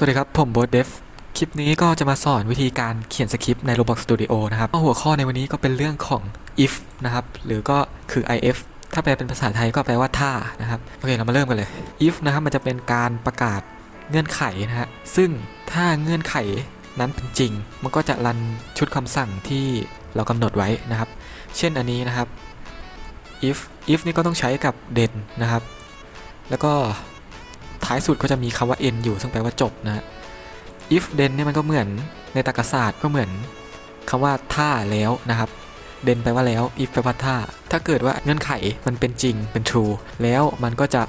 สวัสดีครับ ผมโบทเดฟ คลิปนี้ก็จะมาสอนวิธีการเขียนสคริปต์ใน Roblox Studio นะครับหัวข้อในวันนี้ก็เป็นเรื่องของ if นะครับ หรือก็คือ if ถ้าแปลเป็นภาษาไทยก็แปลว่าถ้านะครับ โอเค เรามาเริ่มกันเลย if นะครับ มันจะเป็นการประกาศเงื่อนไขนะฮะ ซึ่งถ้าเงื่อนไขนั้นเป็นจริง มันก็จะรันชุดคำสั่งที่เรากำหนดไว้นะครับ เช่นอันนี้นะครับ if if นี่ก็ต้องใช้กับ then นะครับ แล้วก็ ท้ายสุดก็จะมีคำว่า end อยู่ซึ่งแปลว่าจบนะ if then เนี่ยมันก็เหมือนในตรรกศาสตร์ก็เหมือนคำว่าถ้าแล้วนะครับ then แปลว่าแล้ว if แปลว่าถ้าถ้าเกิดว่าเงื่อนไขมันเป็นจริงเป็น true แล้วมันก็จะ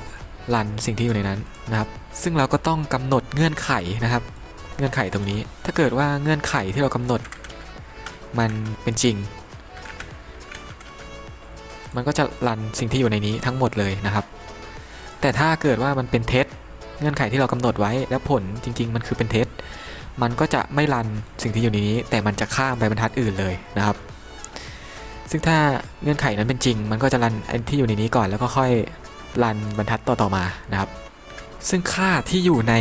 รันสิ่งที่อยู่ในนั้นนะครับ ซึ่งเราก็ต้องกำหนดเงื่อนไขนะครับ เงื่อนไขตรงนี้ ถ้าเกิดว่าเงื่อนไขที่เรากำหนด มันเป็นจริง มันก็จะรันสิ่งที่อยู่ในนี้ทั้งหมดเลยนะครับ แต่ถ้าเกิดว่ามันเป็นเท็จเงื่อนไขที่เรากำหนดไว้แล้วผลจริง ๆ มันคือเป็นเท็จมันก็จะไม่รันสิ่งที่อยู่ในนี้ แต่มันจะข้ามไปบรรทัดอื่นเลยนะครับ ซึ่งถ้าเงื่อนไขนั้นเป็นจริง มันก็จะรันไอ้ที่อยู่ในนี้ก่อนแล้วก็ค่อยรันบรรทัดต่อๆมานะครับ ซึ่งค่าที่อยู่ใน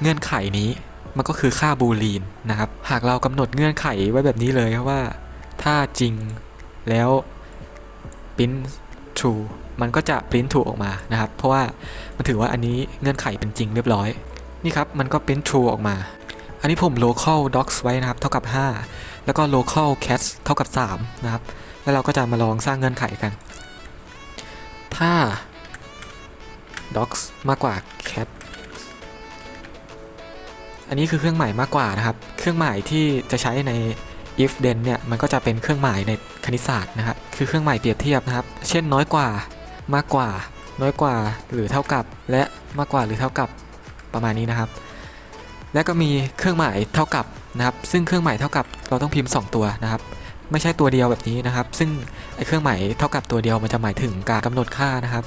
เงื่อนไขนี้มันก็คือค่าบูลีนนะครับ หากเรากำหนดเงื่อนไขไว้แบบนี้เลยว่า ถ้าจริงแล้ว print true มันก็จะ print true ออกมานะครับ เพราะว่ามันถือว่าอันนี้เงื่อนไขเป็นจริงเรียบร้อย นี่ครับ มันก็ print true ออกมา อันนี้ผม local docs ไว้นะครับ เท่ากับ 5 แล้วก็ local cats เท่ากับ 3 นะครับ แล้วเราก็จะมาลองสร้างเงื่อนไขกัน ถ้า docs มากกว่า cat อันนี้คือเครื่องหมายมากกว่านะครับ เครื่องหมายที่จะใช้ใน if then เนี่ยมันก็จะเป็นเครื่องหมายในคณิตศาสตร์นะครับคือเครื่องหมายเปรียบเทียบนะครับ เช่นน้อยกว่ามากกว่า น้อยกว่าหรือเท่ากับ และมากกว่าหรือเท่ากับประมาณนี้นะครับ และก็มีเครื่องหมายเท่ากับนะครับ ซึ่งเครื่องหมายเท่ากับเราต้องพิมพ์ 2 ตัวนะครับ ไม่ใช่ตัวเดียวแบบนี้นะครับ ซึ่งไอ้เครื่องหมายเท่ากับตัวเดียวมันจะหมายถึงการกำหนดค่านะครับ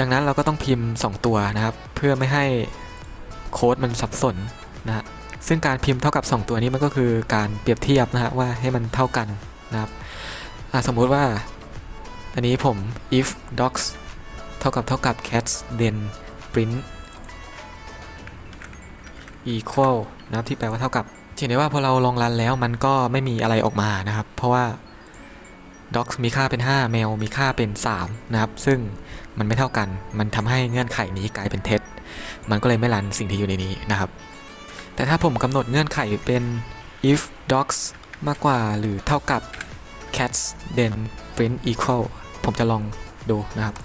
ดังนั้นเราก็ต้องพิมพ์ 2 ตัวนะครับ เพื่อไม่ให้โค้ดมันสับสนนะฮะ ซึ่งการพิมพ์เท่ากับ 2 ตัวนี้มันก็คือการเปรียบเทียบนะฮะว่าให้มันเท่ากันนะครับสมมุติว่า อันนี้ผม if docs เท่ากับเท่ากับ cats then print equal นะครับที่แปลว่าเท่ากับเห็นได้ว่าพอเราลองรันแล้วมันก็ไม่มีอะไรออกมานะครับ เพราะว่า docs มีค่าเป็น5 mail มีค่าเป็น 3 นะครับ ซึ่งมันไม่เท่ากัน มันทำให้เงื่อนไขนี้กลายเป็นเท็จ มันก็เลยไม่รันสิ่งที่อยู่ในนี้นะครับ แต่ถ้าผมกำหนดเงื่อนไขเป็น if docs มากกว่าหรือเท่ากับ cats then print equal ผมจะลองดูนะครับ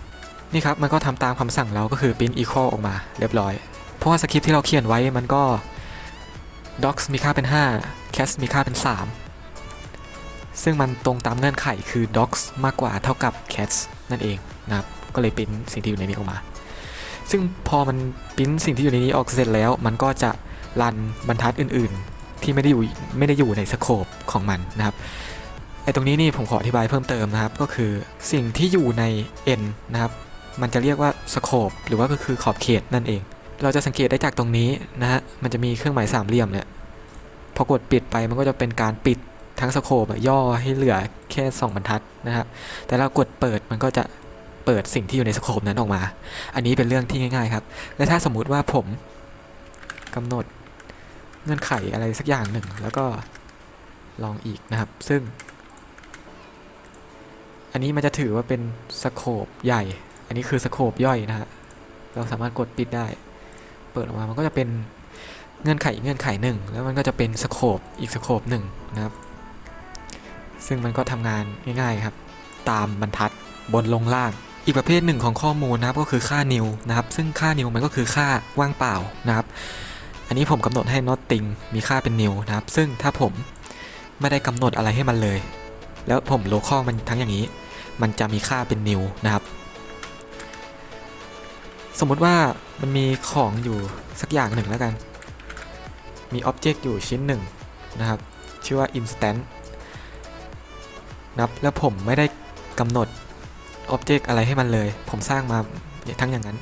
นี่ครับมันก็ทำตามคำสั่งเราก็คือ print equal ออกมาเรียบร้อย เพราะว่าสคริปต์ที่เราเขียนไว้มันก็ docs มีค่าเป็น 5 cats มีค่าเป็น 3 ซึ่งมันตรงตามเงื่อนไขคือ docs มากกว่าเท่ากับ cats นั่นเองนะครับ ก็เลยปิ้นสิ่งที่อยู่ในนี้ออกมา ซึ่งพอมันปิ้นสิ่งที่อยู่ในนี้ออกเสร็จแล้ว มันก็จะ รันบรรทัดอื่นๆ ที่ไม่ได้อยู่ไม่ได้อยู่ในสโคปของมันนะครับไอ้ตรงนี้นี่ผมขออธิบายเพิ่มเติมนะครับ ก็คือสิ่งที่อยู่ใน n นะครับ มันจะเรียกว่าสโคปหรือว่าก็คือขอบเขตนั่นเอง เราจะสังเกตได้จากตรงนี้นะฮะมันจะมีเครื่องหมายสามเหลี่ยมเนี่ยพอกดปิดไปมันก็จะเป็นการปิดทั้งสโคปย่อให้เหลือแค่ 2 บรรทัดนะครับแต่เรากดเปิดมันก็จะเปิดสิ่งที่อยู่ในสโคปนั้นออกมา อันนี้เป็นเรื่องที่ง่ายๆครับ และถ้าสมมุติว่าผมกำหนด เงื่อนไขอะไรสักอย่างหนึ่ง แล้วก็ลองอีกนะครับ ซึ่ง อันนี้มันจะถือว่าเป็นสโคปใหญ่ อันนี้คือสโคปย่อยนะฮะเราสามารถกดปิดได้ เปิดออกมามันก็จะเป็นเงื่อนไขเงื่อนไขหนึ่งแล้วมันก็จะเป็นสโคปอีกสโคปหนึ่งนะครับ ซึ่งมันก็ทำงานง่ายๆครับ ตามบรรทัดบนลงล่างอีกประเภทหนึ่งของข้อมูลนะครับก็คือค่า new นะครับ ซึ่งค่า new มันก็คือค่าว่างเปล่านะครับ อันนี้ผมกำหนดให้ nothing มีค่าเป็น new นะครับ ซึ่งถ้าผมไม่ได้กำหนดอะไรให้มันเลย แล้วผม local มันทั้งอย่างนี้ มันจะมีค่าเป็น new นะครับ สมมุติว่ามันมีของอยู่สักอย่างหนึ่งแล้วกัน มี object อยู่ชิ้นหนึ่งนะครับ ชื่อว่า instant นะครับแล้วผมไม่ได้กำหนด object อะไรให้มันเลย ผมสร้างมาทั้งอย่างนั้น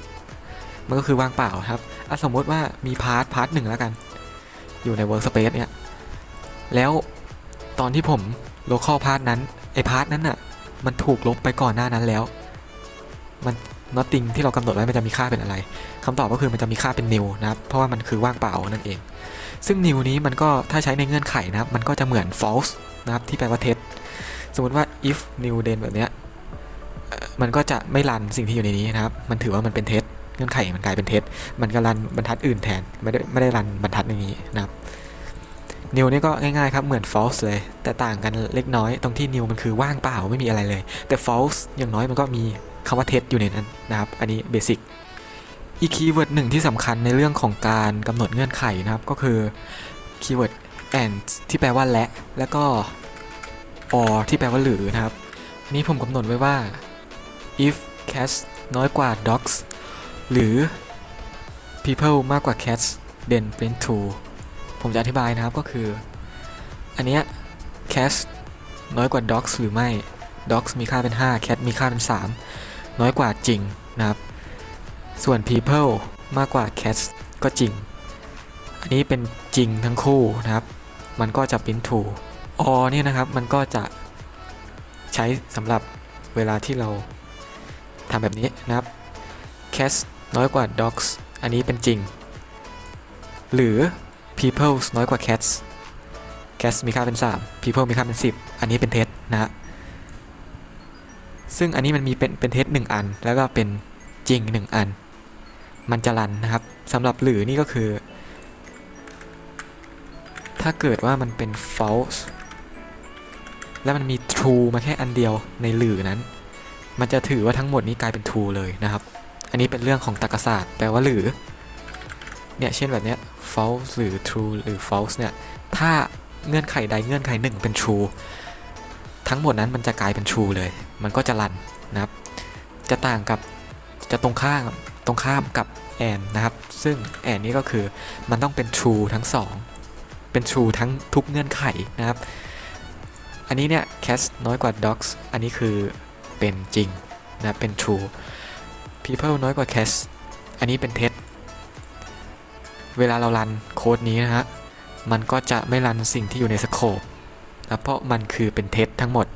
มันก็คือว่างเปล่าครับ อะสมมติว่ามีพาร์ทพาร์ทหนึ่งแล้วกัน อยู่ใน workspace เนี่ย แล้วตอนที่ผม local part นั้นไอพาร์ทนั้นน่ะ มันถูกลบไปก่อนหน้านั้นแล้ว มัน nothing ที่เรากำหนดไว้มันจะมีค่าเป็นอะไรคำตอบก็คือมันจะมีค่าเป็น new นะครับ เพราะว่ามันคือว่างเปล่านั่นเอง ซึ่ง new นี้มันก็ถ้าใช้ในเงื่อนไขนะครับ มันก็จะเหมือน false นะครับที่แปลว่าเท็จสมมติว่า if new then แบบเนี้ยมันก็จะไม่รันสิ่งที่อยู่ในนี้นะครับ มันถือว่ามันเป็นเท็จ เงื่อนไขมันกลายเป็นเท็จ มันก็รันบรรทัดอื่นแทน ไม่ได้ไม่ได้รันบรรทัดอย่างนี้นะครับ new นี่ก็ง่ายๆครับ เหมือน false เลย แต่ต่างกันเล็กน้อยตรงที่ new มันคือว่างเปล่าไม่มีอะไรเลย แต่ false อย่างน้อยมันก็มีคำว่าเท็จอยู่ในนั้นนะครับ อันนี้เบสิกอีกคีย์เวิร์ดหนึ่งที่สำคัญในเรื่องของการกำหนดเงื่อนไขนะครับ ก็คือคีย์เวิร์ด and ที่แปลว่าและ แล้วก็ or ที่แปลว่าหรือนะครับ อันนี้ผมกำหนดไว้ว่า if cats น้อยกว่า dogs หรือ people มากกว่า cats then print true ผมจะอธิบายนะครับก็คือ อันเนี้ย cats น้อยกว่า dogs หรือไม่ dogs มีค่าเป็น 5 cat มีค่าเป็น 3 น้อยกว่าจริงนะครับ ส่วน people มากกว่า cats ก็จริง อันนี้เป็นจริงทั้งคู่นะครับ มันก็จะ print true or เนี่ยนะครับมันก็จะใช้สำหรับเวลาที่เราทำแบบนี้นะครับ cats น้อยกว่า dogs อันนี้เป็นจริง หรือ people น้อยกว่า cats cats มีค่าเป็น 3 people มีค่าเป็น 10 อันนี้เป็นเท็จนะฮะซึ่งอันนี้มันมีเป็นเป็นเท็จหนึ่งอัน แล้วก็เป็นจริงหนึ่งอัน มันจะรันนะครับสำหรับหรือนี่ก็คือ ถ้าเกิดว่ามันเป็น false แล้วมันมี true มาแค่อันเดียวในหรือนั้น มันจะถือว่าทั้งหมดนี้กลายเป็น true เลยนะครับ อันนี้เป็นเรื่องของตรรกศาสตร์แปลว่าหรือ เนี่ยเช่นแบบเนี้ย false หรือ true หรือ false เนี่ย ถ้าเงื่อนไขใดเงื่อนไขหนึ่งเป็น true ทั้งหมดนั้นมันจะกลายเป็น true เลย มันก็จะรันนะครับ จะต่างกับจะตรงข้ามตรงข้ามกับ and นะครับ ซึ่ง and นี่ก็คือมันต้องเป็น true ทั้งสองเป็น true ทั้งทุกเงื่อนไขนะครับ อันนี้เนี่ย cast น้อยกว่า dogs อันนี้คือเป็นจริงนะเป็น true people น้อยกว่า cats อันนี้เป็นเท็จ เวลาเรารันโค้ดนี้นะฮะ มันก็จะไม่รันสิ่งที่อยู่ในสโคปนะเพราะมันคือเป็นเท็จทั้งหมด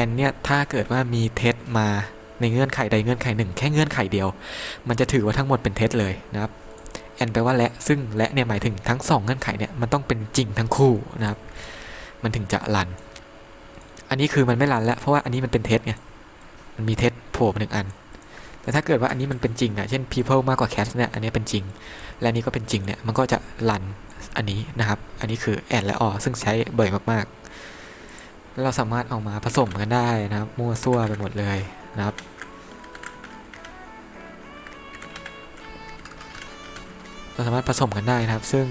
and เนี่ย ถ้าเกิดว่ามีเท็จมาในเงื่อนไขใดเงื่อนไขหนึ่ง แค่เงื่อนไขเดียว มันจะถือว่าทั้งหมดเป็นเท็จเลยนะครับ and แปลว่าและ ซึ่งและเนี่ยหมายถึงทั้งสองเงื่อนไขเนี่ยมันต้องเป็นจริงทั้งคู่นะครับ มันถึงจะรัน อันนี้คือมันไม่รันแล้วเพราะว่าอันนี้มันเป็นเท็จไง มันมีเท็จโผล่มาหนึ่งอัน แต่ถ้าเกิดว่าอันนี้มันเป็นจริงอะเช่น people มากกว่า cats เนี่ยอันนี้เป็นจริง และนี้ก็เป็นจริงเนี่ยมันก็จะรันอันนี้นะครับ อันนี้คือ and และ or ซึ่งใช้บ่อยมากๆ เราสามารถเอามาผสมกันได้นะครับ มั่วซั่วไปหมดเลยนะครับเราสามารถผสมกันได้นะครับ ซึ่ง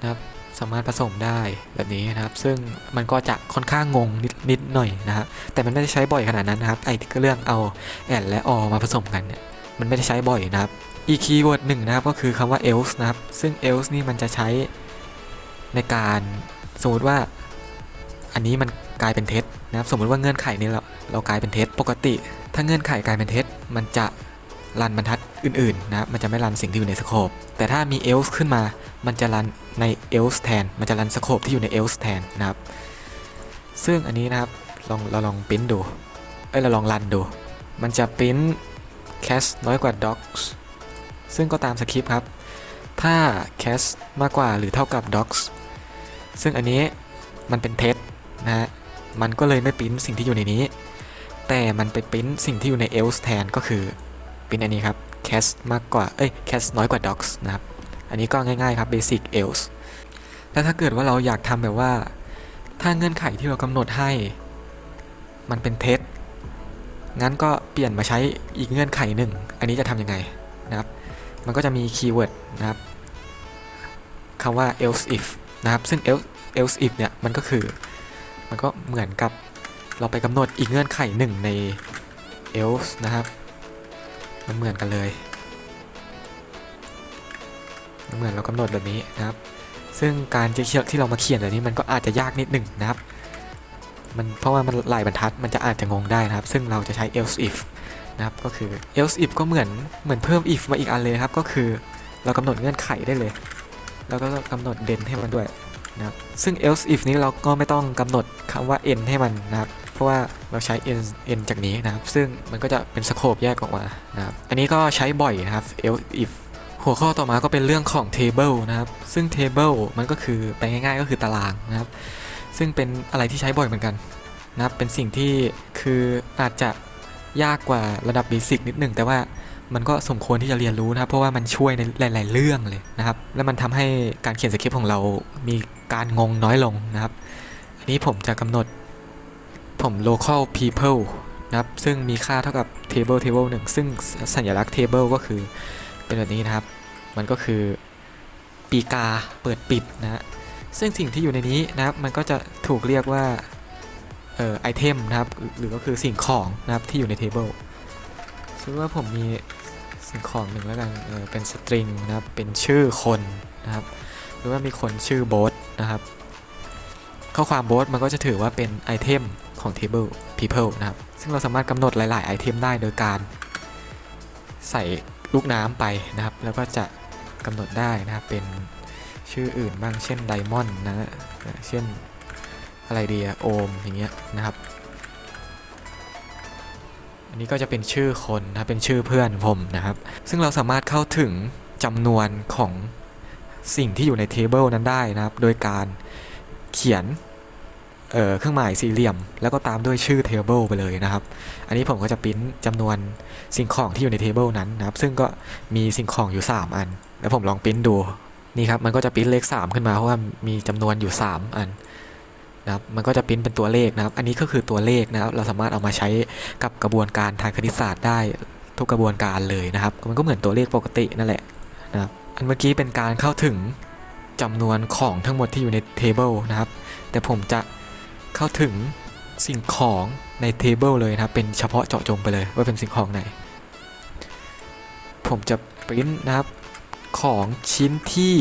นะครับ สามารถผสมได้แบบนี้นะครับ ซึ่งมันก็จะค่อนข้างงงนิดนิดหน่อยนะครับแต่มันไม่ได้ใช้บ่อยขนาดนั้นนะครับไอ้ที่เรื่องเอาแอนและออมาผสมกันเนี่ยมันไม่ได้ใช้บ่อยนะครับ อีกคีย์เวิร์ดหนึ่งนะครับก็คือคำว่า else นะครับ ซึ่ง else นี่มันจะใช้ในการสมมติว่าอันนี้มันกลายเป็นเท็จนะครับ สมมติว่าเงื่อนไขนี้เราเรากลายเป็นเท็จปกติ ถ้าเงื่อนไขกลายเป็นเท็จมันจะ รันบรรทัดอื่นๆนะมันจะไม่รันสิ่งที่อยู่ในสโคปแต่ถ้ามี else ขึ้นมา มันจะรันใน else แทน มันจะรันสโคปที่อยู่ใน else แทนนะครับ ซึ่งอันนี้นะครับลองเราลองปริ้นดู เอ้ยเราลองรันดู มันจะปริ้น cats น้อยกว่า dogs ซึ่งก็ตามสคริปต์ครับ ถ้า cats มากกว่าหรือเท่ากับ dogs ซึ่งอันนี้มันเป็นเท็จนะฮะ มันก็เลยไม่ปริ้นสิ่งที่อยู่ในนี้ แต่มันไปปริ้นสิ่งที่อยู่ใน else แทนก็คือ เปริ้นอันนี้ครับ cats มากกว่า เอ้ย cats น้อยกว่า dogs นะครับ อันนี้ก็ง่ายๆครับ basic else แล้วถ้าเกิดว่าเราอยากทำแบบว่า ถ้าเงื่อนไขที่เรากำหนดให้ มันเป็นเท็จงั้นก็เปลี่ยนมาใช้อีกเงื่อนไขหนึ่ง อันนี้จะทำยังไงนะครับ มันก็จะมีคีย์เวิร์ดนะครับคำว่า else if นะครับ ซึ่ง else else if เนี่ย มันก็คือ มันก็เหมือนกับเราไปกำหนดอีกเงื่อนไขหนึ่งใน else นะครับ มันเหมือนกันเลยมันเหมือนเรากำหนดแบบนี้นะครับ ซึ่งการที่ที่เรามาเขียนแบบนี้มันก็อาจจะยากนิดหนึ่งนะครับ มันเพราะว่ามันหลายบรรทัดมันจะอาจจะงงได้นะครับ ซึ่งเราจะใช้ else if นะครับก็คือ else if ก็เหมือนเหมือนเพิ่ม if มาอีกอันเลยครับ ก็คือเรากำหนดเงื่อนไขได้เลย แล้วก็กำหนด den ให้มันด้วยนะครับซึ่ง else if นี้เราก็ไม่ต้องกำหนดคำว่า n ให้มันนะครับ เพราะว่าเราใช้ n n จากนี้นะครับ ซึ่งมันก็จะเป็นสโคปแยกออกมานะครับ อันนี้ก็ใช้บ่อยนะครับ else if หัวข้อต่อมาก็เป็นเรื่องของ table นะครับ ซึ่ง table มันก็คือแปง่ายๆ ก็คือตารางนะครับ ซึ่งเป็นอะไรที่ใช้บ่อยเหมือนกันนะครับ เป็นสิ่งที่คืออาจจะยากกว่าระดับเบสิกนิดหนึ่งแต่ว่ามันก็สมควรที่จะเรียนรู้นะครับ เพราะว่ามันช่วยในหลาย ๆ เรื่องเลยนะครับ และมันทำให้การเขียนสคริปต์ของเรามีการงงน้อยลงนะครับ อันนี้ผมจะกำหนด ผม local people นะครับ ซึ่งมีค่าเท่ากับ table table หนึ่งซึ่งสัญลักษณ์ table ก็คือเป็นแบบนี้นะครับ มันก็คือปีกาเปิดปิดนะ ซึ่งสิ่งที่อยู่ในนี้นะครับ มันก็จะถูกเรียกว่าเอ่อไอเทมนะครับ หรือก็คือสิ่งของนะครับที่อยู่ใน table ซึ่งว่าผมมีสิ่งของหนึ่งแล้วกันเออเป็นสตริงนะครับ เป็นชื่อคนนะครับ หรือว่ามีคนชื่อโบสนะครับ ข้อความโบสมันก็จะถือว่าเป็นไอเทม ของ table people นะครับ ซึ่งเราสามารถกำหนดหลาย ๆ ไอเทมได้โดยการใส่ลูกน้ำไปนะครับ แล้วก็จะกำหนดได้นะครับ เป็นชื่ออื่นบ้าง เช่นไดมอนด์นะ เช่นอะไรดีอะโอมอย่างเงี้ยนะครับ อันนี้ก็จะเป็นชื่อคนนะเป็นชื่อเพื่อนผมนะครับ ซึ่งเราสามารถเข้าถึงจำนวนของสิ่งที่อยู่ในเทเบิลนั้นได้นะครับ โดยการเขียน เเครื่องหมายสี่เหลี่ยม แล้วก็ตามด้วยชื่อเทเบิลไปเลยนะครับ อันนี้ผมก็จะปริ้นจำนวนสิ่งของที่อยู่ในเทเบิลนั้นนะครับ ซึ่งก็มีสิ่งของอยู่ 3 อัน แล้วผมลองปริ้นดูนี่ครับมันก็จะปริ้นเลข 3 ขึ้นมาเพราะว่ามีจำนวนอยู่ 3 อันนะครับมันก็จะปริ้นเป็นตัวเลขนะครับ อันนี้ก็คือตัวเลขนะครับ เราสามารถเอามาใช้กับกระบวนการทางคณิตศาสตร์ได้ทุกกระบวนการเลยนะครับ มันก็เหมือนตัวเลขปกตินั่นแหละนะครับอันเมื่อกี้เป็นการเข้าถึงจำนวนของทั้งหมดที่อยู่ในเทเบิลนะครับ แต่ผมจะ เข้าถึงสิ่งของในเทเบิลเลยนะเป็นเฉพาะเจาะจงไปเลยว่าเป็นสิ่งของไหน ผมจะปริ้นนะครับของชิ้นที่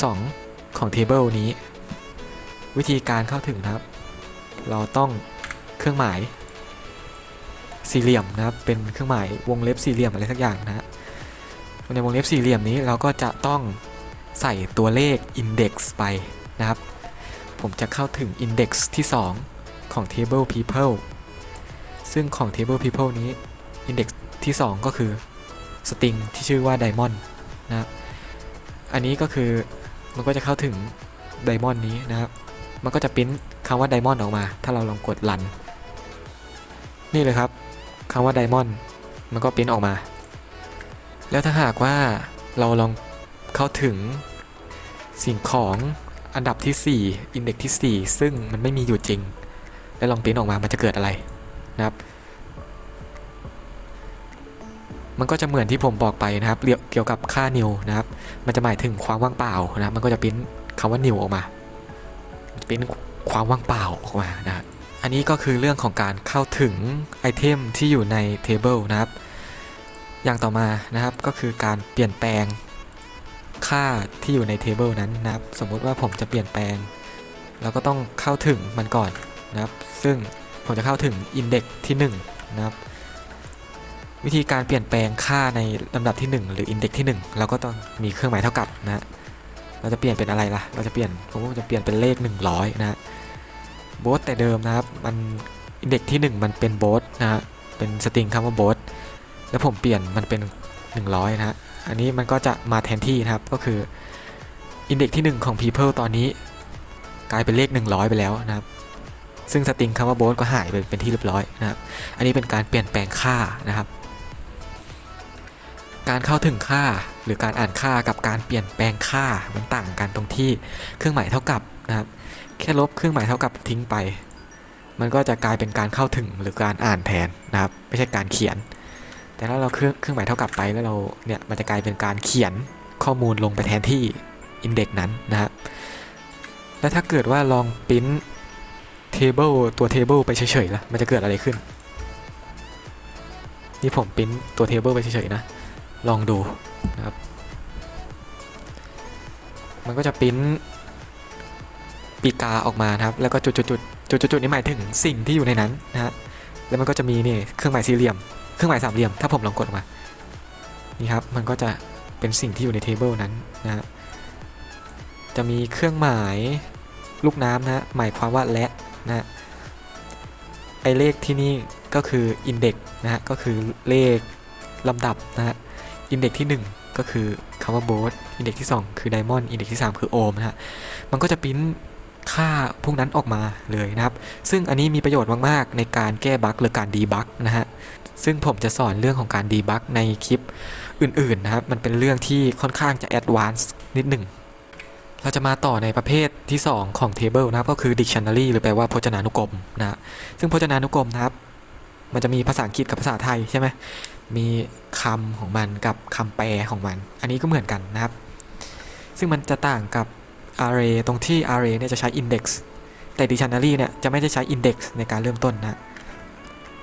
2 ของเทเบิลนี้ วิธีการเข้าถึงนะครับ เราต้องเครื่องหมาย สี่เหลี่ยมนะครับ เป็นเครื่องหมายวงเล็บสี่เหลี่ยมอะไรสักอย่างนะฮะในวงเล็บสี่เหลี่ยมนี้เราก็จะต้องใส่ตัวเลข index ไปนะครับ ผมจะเข้าถึง index ที่ 2 ของ table people ซึ่งของ table people นี้ index ที่ 2 ก็คือ string ที่ชื่อว่า diamond นะครับอันนี้ก็คือมันก็จะเข้าถึง diamond นี้นะครับ มันก็จะปริ้นคำว่า diamond ออกมา ถ้าเราลองกด run นี่เลยครับคำว่า diamond มันก็ปริ้นออกมา แล้วถ้าหากว่าเราลองเข้าถึงสิ่งของ อันดับที่4 index ที่ 4 ซึ่งมันไม่มีอยู่จริง แล้วลองปริ้นออกมามันจะเกิดอะไรนะครับ มันก็จะเหมือนที่ผมบอกไปนะครับ เกี่ยวกับค่า new นะครับ มันจะหมายถึงความว่างเปล่านะครับ มันก็จะปริ้นคำว่า new ออกมาปริ้นความว่างเปล่าออกมานะอันนี้ก็คือเรื่องของการเข้าถึงไอเทมที่อยู่ใน table นะครับ อย่างต่อมานะครับก็คือการเปลี่ยนแปลง ค่าที่อยู่ใน table นั้นนะครับ สมมุติว่าผมจะเปลี่ยนแปลง เราก็ต้องเข้าถึงมันก่อนนะครับ ซึ่งผมจะเข้าถึง index ที่ 1 นะครับ วิธีการเปลี่ยนแปลงค่าในลำดับที่ 1 หรือ index ที่ 1 เราก็ต้องมีเครื่องหมายเท่ากับนะฮะเราจะเปลี่ยนเป็นอะไรล่ะ เราจะเปลี่ยนผมว่าจะเปลี่ยนเป็นเลข 100 นะฮะโบสแต่เดิมนะครับ มัน index ที่ 1 มันเป็นโบสนะฮะเป็นสตริงคำว่าโบสแล้วผมเปลี่ยนมันเป็น 100 นะฮะ อันนี้มันก็จะมาแทนที่นะครับก็คือ index ที่ 1 ของ people ตอนนี้ กลายเป็นเลข 100 ไปแล้วนะครับ ซึ่งสตริงคำว่าโบสก็หายไปเป็นที่เรียบร้อยนะครับ อันนี้เป็นการเปลี่ยนแปลงค่านะครับ การเข้าถึงค่าหรือการอ่านค่ากับการเปลี่ยนแปลงค่ามันต่างกันตรงที่เครื่องหมายเท่ากับนะครับ แค่ลบเครื่องหมายเท่ากับทิ้งไป มันก็จะกลายเป็นการเข้าถึงหรือการอ่านแทนนะครับ ไม่ใช่การเขียน แต่ถ้าเราเครื่องเครื่องหมายเท่ากับไปแล้วเราเนี่ยมันจะกลายเป็นการเขียนข้อมูลลงไปแทนที่อินเด็กนั้นนะครับ แล้วถ้าเกิดว่าลองปริ้น table ตัว table ไปเฉยๆล่ะมันจะเกิดอะไรขึ้น นี่ผมปริ้นตัว table ไปเฉยๆนะ ลองดูนะครับ มันก็จะปริ้นปีกาออกมานะครับ แล้วก็จุดจุดจุดจุดจุดจุดนี้หมายถึงสิ่งที่อยู่ในนั้นนะฮะ แล้วมันก็จะมีนี่เครื่องหมายสี่เหลี่ยม เครื่องหมายสามเหลี่ยม ถ้าผมลองกดออกมา นี่ครับ มันก็จะเป็นสิ่งที่อยู่ในเทเบิลนั้นนะฮะ จะมีเครื่องหมายลูกน้ำนะฮะ หมายความว่าและนะฮะอเลขที่นี่ก็คือ index นะฮะ ก็คือเลขลำดับนะฮะ index ที่ 1 ก็คือคำว่า boat index ที่ 2 คือ diamond index ที่ 3 คือ ohm นะฮะ มันก็จะปริ้นค่าพวกนั้นออกมาเลยนะครับ ซึ่งอันนี้มีประโยชน์มาก ๆ ในการแก้บั๊กหรือการดีบั๊กนะฮะ ซึ่งผมจะสอนเรื่องของการดีบักในคลิปอื่นๆนะครับ มันเป็นเรื่องที่ค่อนข้างจะแอดวานซ์นิดหนึ่ง เราจะมาต่อในประเภทที่ 2 ของ table นะครับ ก็คือ dictionary หรือแปลว่าพจนานุกรมนะซึ่งพจนานุกรมนะครับ มันจะมีภาษาอังกฤษกับภาษาไทยใช่ไหมมีคำของมันกับคำแปลของมัน อันนี้ก็เหมือนกันนะครับ ซึ่งมันจะต่างกับ array ตรงที่ array เนี่ยจะใช้ index แต่ dictionary เนี่ยจะไม่ได้ใช้ index ในการเริ่มต้นนะ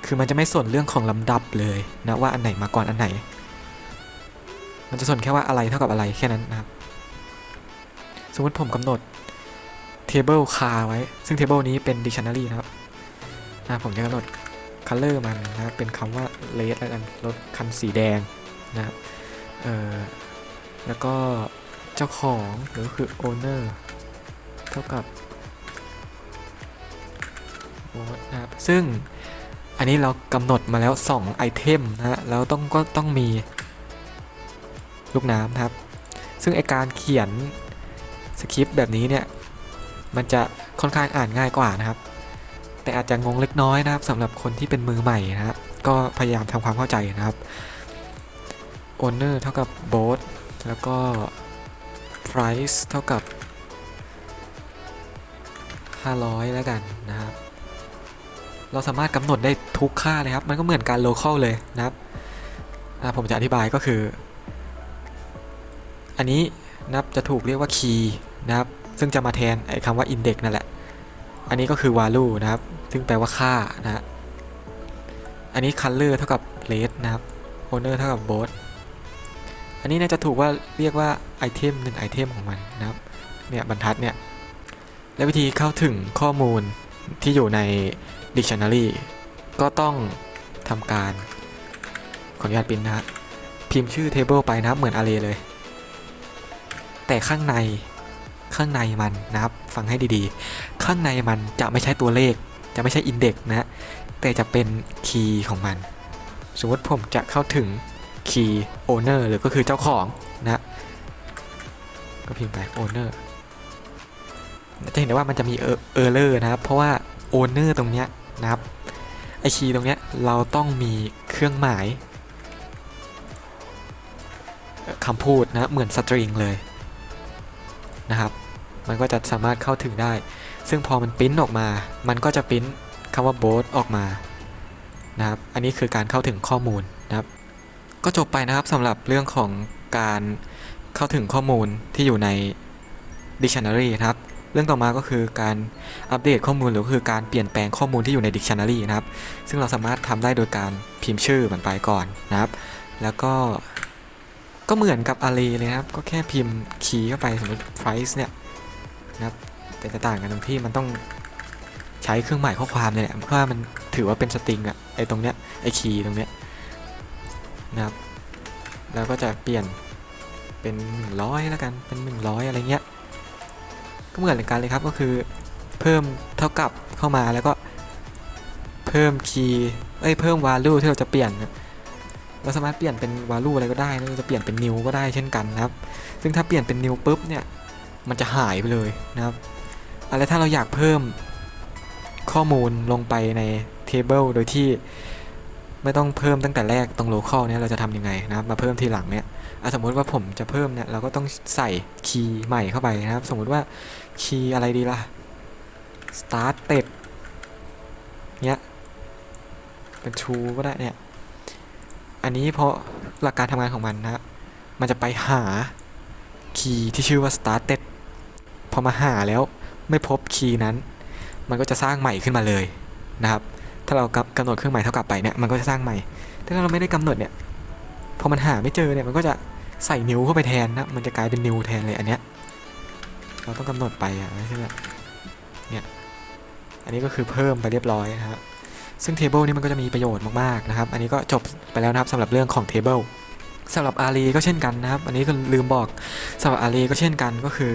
คือมันจะไม่สนเรื่องของลำดับเลยนะว่าอันไหนมาก่อนอันไหน มันจะสนแค่ว่าอะไรเท่ากับอะไรแค่นั้นนะครับ สมมติผมกำหนด table car ไว้ ซึ่ง table นี้เป็น dictionary นะครับอะผมจะกำหนด color มันนะเป็นคำว่า red แล้วกันรถคันสีแดงนะครับเอ่อแล้วก็เจ้าของหรือคือ owner เท่ากับโนะครับซึ่ง อันนี้เรากำหนดมาแล้ว 2 ไอเทมนะฮะแล้วต้องก็ต้องมีลูกน้ำนะครับ ซึ่งไอการเขียนสคริปต์แบบนี้เนี่ยมันจะค่อนข้างอ่านง่ายกว่านะครับ แต่อาจจะงงเล็กน้อยนะครับสำหรับคนที่เป็นมือใหม่นะฮะก็พยายามทำความเข้าใจนะครับ owner เท่ากับ boat แล้วก็ price เท่ากับ 500 แล้วกันนะครับ เราสามารถกำหนดได้ทุกค่าเลยครับ มันก็เหมือนการ local เลยนะครับอะผมจะอธิบายก็คือ อันนี้นะครับจะถูกเรียกว่า key นะครับ ซึ่งจะมาแทนไอ้คำว่า index นั่นแหละ อันนี้ก็คือ value นะครับ ซึ่งแปลว่าค่านะอันนี้ color เท่ากับ red นะครับ owner เท่ากับ boat อันนี้น่าจะถูกว่าเรียกว่าไอเทมหนึ่งไอเทมของมันนะครับ เนี่ยบรรทัดเนี่ย และวิธีเข้าถึงข้อมูลที่อยู่ใน dictionary ก็ต้องทำการ ขออนุญาตปิ้นนะ พิมพ์ชื่อ table ไปนะครับ เหมือน array เลย แต่ข้างในข้างในมันนะครับ ฟังให้ดีๆ ข้างในมันจะไม่ใช่ตัวเลข จะไม่ใช่ index นะฮะแต่จะเป็น key ของมัน สมมติผมจะเข้าถึง key owner หรือก็คือเจ้าของนะฮะก็พิมพ์ไป owner จะเห็นได้ว่ามันจะมี error นะครับ เพราะว่า owner ตรงเนี้ย นะครับไอคีย์ตรงเนี้ยเราต้องมีเครื่องหมายคำพูดนะเหมือนสตริงเลยนะครับ มันก็จะสามารถเข้าถึงได้ ซึ่งพอมันปิ้นออกมา มันก็จะปิ้นคำว่า boat ออกมานะครับ อันนี้คือการเข้าถึงข้อมูลนะครับ ก็จบไปนะครับสำหรับเรื่องของการเข้าถึงข้อมูลที่อยู่ใน dictionary นะครับ เรื่องต่อมาก็คือการอัปเดตข้อมูลหรือคือการเปลี่ยนแปลงข้อมูลที่อยู่ใน dictionary นะครับ ซึ่งเราสามารถทำได้โดยการพิมพ์ชื่อมันไปก่อนนะครับ แล้วก็ก็เหมือนกับ array เลยนะครับ ก็แค่พิมพ์คีย์เข้าไปสมมติ price เนี่ยนะครับแต่จะต่างกันตรงที่มันต้องใช้เครื่องหมายข้อความเนี่ยแหละเพราะว่ามันถือว่าเป็นสตริงอะไอตรงเนี้ยไอคีย์ตรงเนี้ยนะครับ แล้วก็จะเปลี่ยนเป็น 100 แล้วกันเป็น 100 อะไรเงี้ย ก็เหมือนกันเลยครับก็คือเพิ่มเท่ากับเข้ามาแล้วก็เพิ่มคีย์เอ้ยเพิ่ม value ที่เราจะเปลี่ยนเราสามารถเปลี่ยนเป็น value อะไรก็ได้เราจะเปลี่ยนเป็น new ก็ได้เช่นกันนะครับ ซึ่งถ้าเปลี่ยนเป็น new ปุ๊บเนี่ยมันจะหายไปเลยนะครับอะไรถ้าเราอยากเพิ่มข้อมูลลงไปใน table โดยที่ไม่ต้องเพิ่มตั้งแต่แรกตรง local เนี่ยเราจะทำยังไงนะครับ มาเพิ่มทีหลังเนี่ยสมมุติว่าผมจะเพิ่มเนี่ยเราก็ต้องใส่คีย์ใหม่เข้าไปนะครับ สมมุติว่า คีย์อะไรดีล่ะ started เนี้ย เป็น true ก็ได้เนี่ย อันนี้เพราะหลักการทำงานของมันนะครับมันจะไปหาคีย์ที่ชื่อว่า started พอมาหาแล้วไม่พบคีย์นั้น มันก็จะสร้างใหม่ขึ้นมาเลยนะครับ ถ้าเรากำกำหนดเครื่องหมายเท่ากับไปเนี่ย มันก็จะสร้างใหม่ แต่ถ้าเราไม่ได้กำหนดเนี่ย พอมันหาไม่เจอเนี่ย มันก็จะใส่นิ้วเข้าไปแทนนะ มันจะกลายเป็นนิ้วแทนเลยอันเนี้ย เราต้องกำหนดไปอะใช่แบบเนี่ยอันนี้ก็คือเพิ่มไปเรียบร้อยนะครับซึ่ง table นี่มันก็จะมีประโยชน์มากๆนะครับ อันนี้ก็จบไปแล้วนะครับสำหรับเรื่องของ table สำหรับ array ก็เช่นกันนะครับ อันนี้ก็ลืมบอกสำหรับ array ก็เช่นกันก็คือ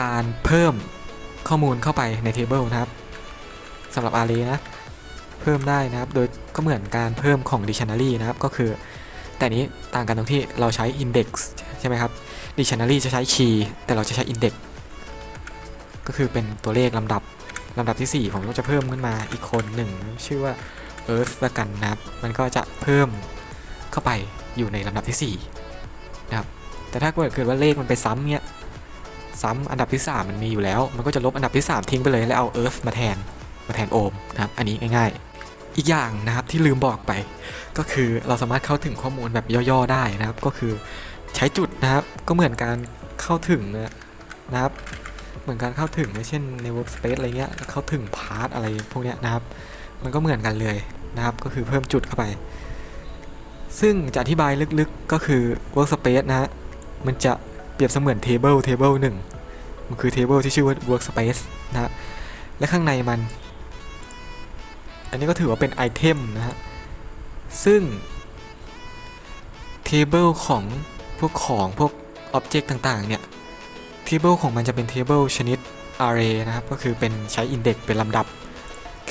การเพิ่มข้อมูลเข้าไปใน table นะครับสำหรับ array นะเพิ่มได้นะครับ โดยก็เหมือนการเพิ่มของ dictionary นะครับก็คือ แต่นี้ ต่างกันตรงที่เราใช้ index ใช่ไหมครับ dictionary จะใช้ key แต่เราจะใช้ index ก็คือเป็นตัวเลขลำดับลำดับที่ 4 ผมก็จะเพิ่มขึ้นมาอีกคนหนึ่งชื่อว่า earth ละกันนะครับ มันก็จะเพิ่มเข้าไปอยู่ในลำดับที่4นะครับแต่ถ้าเกิดว่าเลขมันไปซ้ำเนี้ยซ้ำอันดับที่ 3 มันมีอยู่แล้ว มันก็จะลบอันดับที่ 3 ทิ้งไปเลยแล้วเอา earth มาแทนมาแทนโอมนะครับอันนี้ง่ายๆ อีกอย่างนะครับที่ลืมบอกไป ก็คือเราสามารถเข้าถึงข้อมูลแบบย่อๆได้นะครับ ก็คือใช้จุดนะครับก็เหมือนการเข้าถึงนะครับ เหมือนการเข้าถึงเช่นใน workspace อะไรเงี้ยเข้าถึงพาร์ทอะไรพวกเนี้ยนะครับ มันก็เหมือนกันเลยนะครับ ก็คือเพิ่มจุดเข้าไป ซึ่งจะอธิบายลึกๆก็คือ workspace นะฮะมันจะเปรียบเสมือน table table หนึ่งมันคือ table ที่ชื่อว่า workspace นะฮะและข้างในมัน อันนี้ก็ถือว่าเป็นไอเทมนะฮะ ซึ่ง table ของพวกของพวก object ต่างๆ เนี่ย table ของมันจะเป็น table ชนิด array นะครับ ก็คือเป็นใช้ index เป็นลำดับ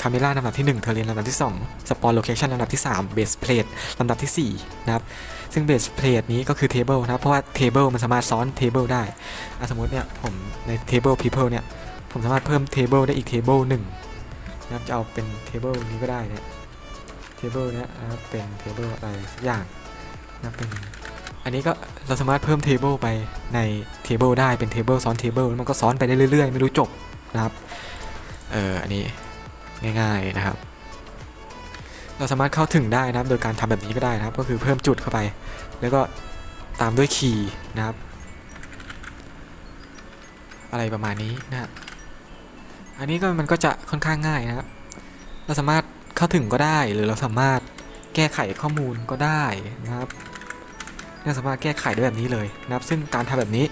camera ลำดับที่1 terrain ลำดับที่2 spawn location ลำดับที่3 base plate ลำดับที่ 4 นะครับ ซึ่ง base plate นี้ก็คือ table นะครับเพราะว่า table มันสามารถซ้อน table ได้สมมติเนี่ยผมใน table people เนี่ยผมสามารถเพิ่ม table ได้อีก table 1นะครับจะเอาเป็น table นี้ก็ได้นี่ย table เนี้นะครับเป็น table อะไรสักอย่างนะเป็นอันนี้ก็เราสามารถเพิ่ม table ไปใน table ได้เป็น table ซ้อน table แล้วมันก็ซ้อนไปได้เรื่อยๆ ไม่รู้จบนะครับเอออันนี้ง่ายๆนะครับ เราสามารถเข้าถึงได้นะครับ โดยการทำแบบนี้ก็ได้นะครับ ก็คือเพิ่มจุดเข้าไป แล้วก็ตามด้วยคีย์นะครับ อะไรประมาณนี้นะฮะ อันนี้ก็มันก็จะค่อนข้างง่ายนะครับ เราสามารถเข้าถึงก็ได้ หรือเราสามารถแก้ไขข้อมูลก็ได้นะครับเราสามารถแก้ไขได้แบบนี้เลยนะครับ ซึ่งการทำแบบนี้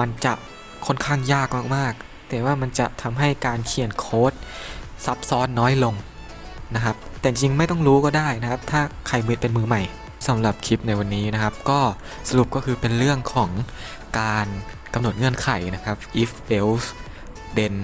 มันจะค่อนข้างยากมากๆ แต่ว่ามันจะทำให้การเขียนโค้ดซับซ้อนน้อยลงนะครับ แต่จริงไม่ต้องรู้ก็ได้นะครับ ถ้าใครมือเป็นมือใหม่สำหรับคลิปในวันนี้นะครับ ก็สรุปก็คือเป็นเรื่องของการกำหนดเงื่อนไขนะครับ if else then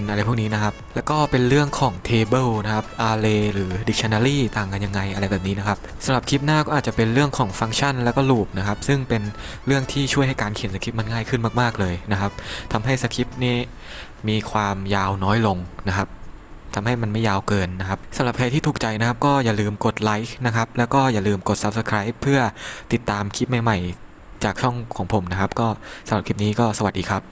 n อะไรพวกนี้นะครับ แล้วก็เป็นเรื่องของ table นะครับ array หรือ dictionary ต่างกันยังไงอะไรแบบนี้นะครับสำหรับคลิปหน้าก็อาจจะเป็นเรื่องของฟังก์ชันแล้วก็ loop นะครับ ซึ่งเป็นเรื่องที่ช่วยให้การเขียนสคริปต์มันง่ายขึ้นมาก ๆ เลยนะครับทำให้สคริปต์นี้มีความยาวน้อยลงนะครับทำให้มันไม่ยาวเกินนะครับสำหรับใครที่ถูกใจนะครับ ก็อย่าลืมกดไลค์นะครับ แล้วก็อย่าลืมกด subscribe เพื่อติดตามคลิปใหม่ ๆ จากช่องของผมนะครับ ก็สำหรับคลิปนี้ก็สวัสดีครับ